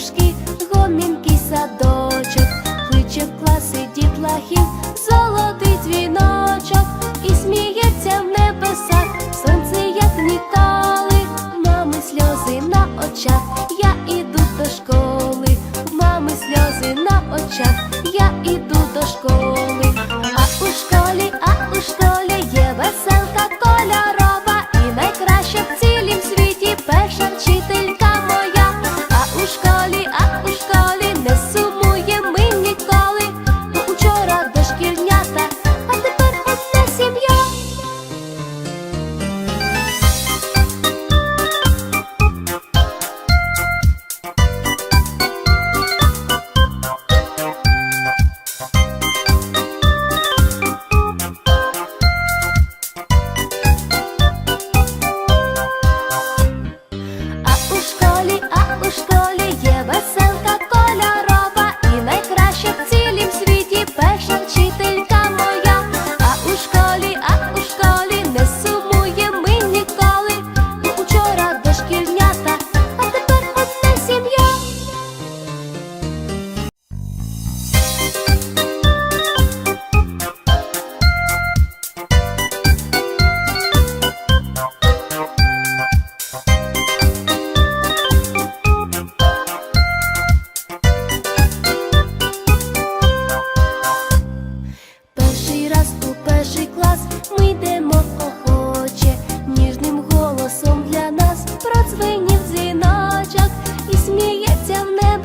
дошки, гомінки садочок, кличе в класи дітлахів, золотий дзвіночок і сміється в небесах, сонце як літали, мами сльози на очах, я іду до школи, мами сльози на очах.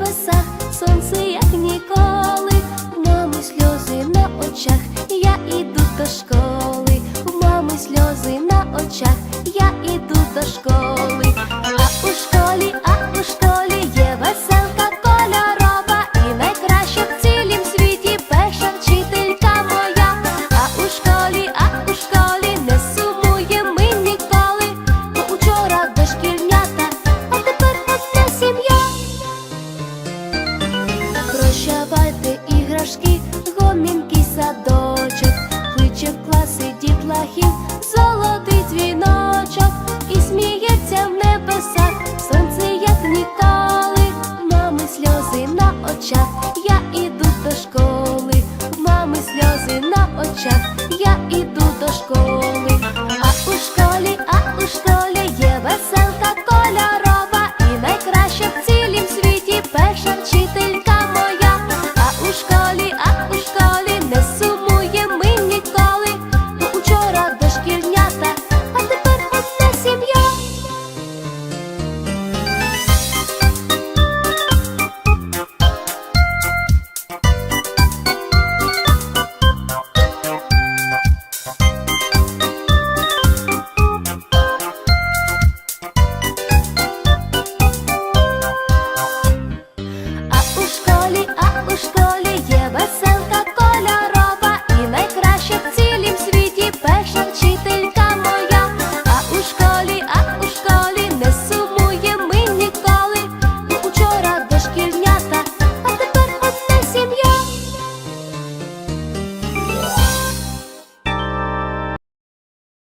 небесах, сонце, як ніколи, в мами сльози на очах, я іду до школи, У мами сльози на очах, я іду до школи, а у школі. а садочок, кличе в класи дітлахів, золотий дзвіночок і сміх.